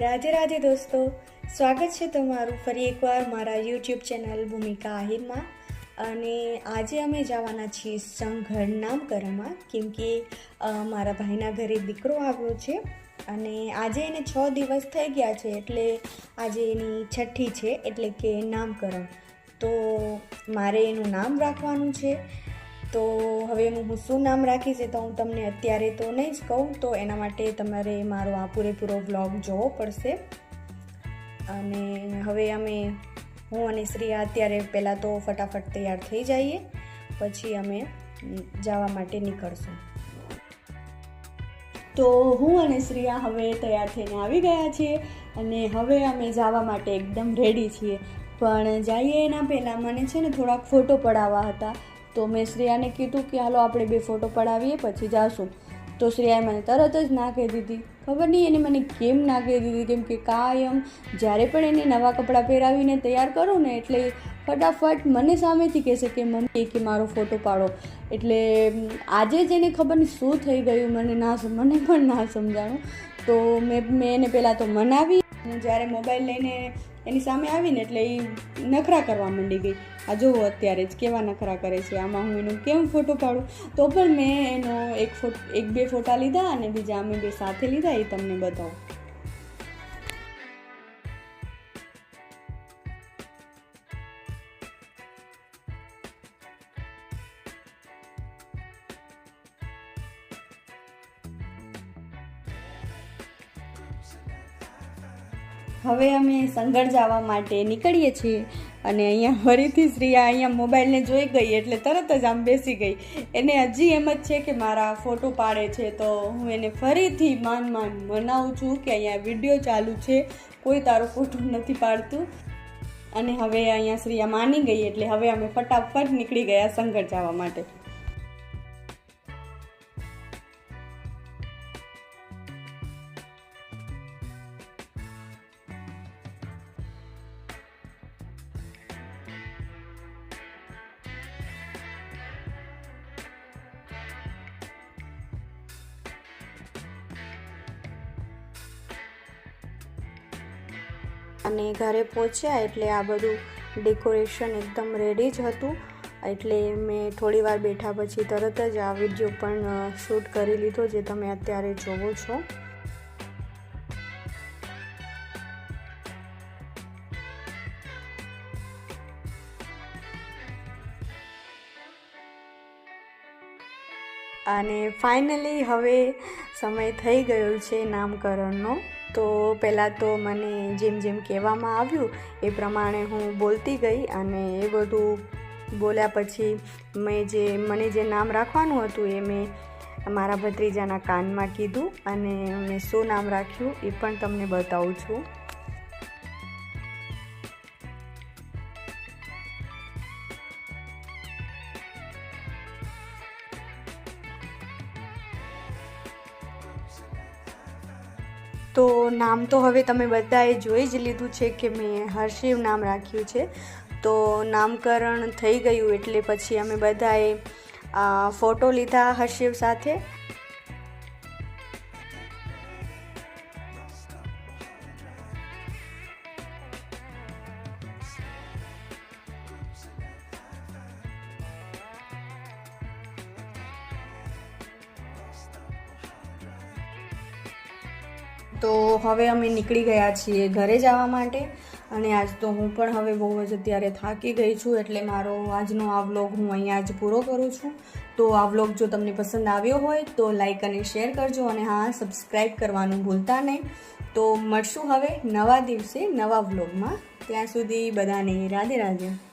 રાધે રાધે દોસ્તો, સ્વાગત છે તમારું ફરી એકવાર મારા યુટ્યુબ ચેનલ ભૂમિકા આહિરમાં. અને આજે અમે જવાના છીએ સંઘર નામકરણમાં, કેમ કે મારા ભાઈના ઘરે દીકરો આવ્યો છે. અને આજે એને છ દિવસ થઈ ગયા છે, એટલે આજે એની છઠ્ઠી છે, એટલે કે નામકરણ. તો મારે એનું નામ રાખવાનું છે. તો હવે હું શું નામ રાખીશ, એ તો હું તમને અત્યારે તો નહીં જ કહું, તો એના માટે તમારે મારો આ પૂરેપૂરો વ્લોગ જોવો પડશે. અને હવે અમે, હું અને શ્રીયા અત્યારે પહેલાં તો ફટાફટ તૈયાર થઈ જઈએ, પછી અમે જવા માટે નીકળશું. તો હું અને શ્રીયા હવે તૈયાર થઈને આવી ગયા છીએ, અને હવે અમે જવા માટે એકદમ રેડી છીએ. પણ જઈએ એના પહેલાં, મને છે ને થોડાક ફોટો પડાવવા હતા તો મેં શ્રેયાને કીધું કે હાલો આપણે બે ફોટો પડાવીએ, પછી જાશું. તો શ્રેયાએ મને તરત જ ના કહી દીધી. ખબર નહીં, એને મને કેમ ના કહી દીધી? કેમ કે કાયમ જ્યારે પણ એને નવા કપડાં પહેરાવીને તૈયાર કરું ને, એટલે ફટાફટ મને સામેથી કહેશે કે, મમ્મી કે મારો ફોટો પાડો. એટલે આજે જ એને ખબર નહીં શું થઈ ગયું. મને ના મને પણ ના સમજાણું. તો મેં મેં એને પહેલાં તો મનાવી. જ્યારે મોબાઈલ લઈને એની સામે આવીને એટલે એ નખરા કરવા માંડી ગઈ. આ જોવો અત્યારે જ કેવા નખરા કરે છે. આમાં હું એનો કેમ ફોટો પાડું? તો પણ મેં એનો એક ફોટ એક બે ફોટા લીધા અને બીજા અમે બે સાથે લીધા, એ તમને બતાવું. હવે અમે સંગળ જવા માટે નીકળીએ છીએ અને અહીંયા ફરીથી શ્રીયા અહીંયા મોબાઈલને જોઈ ગઈ એટલે તરત જ આમ બેસી ગઈ. એને હજી એમ જ છે કે મારા ફોટો પાડે છે તો હું એને ફરીથી માન માન મનાવું છું કે અહીંયા વીડિયો ચાલુ છે. કોઈ તારો ફોટો નથી પાડતું. અને હવે અહીંયા શ્રીયા માની ગઈ એટલે હવે અમે ફટાફટ નીકળી ગયા સંગળ જવા માટે. અને ઘરે પહોંચ્યા એટલે આ બધું ડેકોરેશન એકદમ રેડી જ હતું. એટલે મેં થોડી વાર બેઠા પછી તરત જ આ વીડિયો પણ શૂટ કરી લીધો જે તમે અત્યારે જોવો છો. અને ફાઇનલી હવે સમય થઈ ગયો છે નામકરણનો. તો પહેલાં તો મને જેમ જેમ કહેવામાં આવ્યું, એ પ્રમાણે હું બોલતી ગઈ અને એ બધું બોલ્યા પછી મેં જે, મને જે નામ રાખવાનું હતું એ મેં મારા ભત્રીજાના કાનમાં કીધું અને મેં શું નામ રાખ્યું એ પણ તમને બતાવું છું. તો નામ તો હવે તમે બધાએ જોઈ જ લીધું છે કે મેં હર્ષિવ નામ રાખ્યું છે. તો નામકરણ થઈ ગયું એટલે પછી અમે બધાએ ફોટો લીધા હર્ષિવ સાથે. તો હવે અમે નીકળી ગયા છીએ ઘરે જવા માટે. અને આજ તો હું પણ હવે બહુ જ અત્યારે થાકી ગઈ છું એટલે મારો આજનો આ વ્લોગ હું અહીંયા જ પૂરો કરું છું. તો આ વ્લોગ જો તમને પસંદ આવ્યો હોય તો લાઈક અને શેર કરજો અને હા, સબસ્ક્રાઈબ કરવાનું ભૂલતા નહીં. તો મળશું હવે નવા દિવસે નવા વ્લોગમાં. ત્યાં સુધી બધાને રાધે રાધે.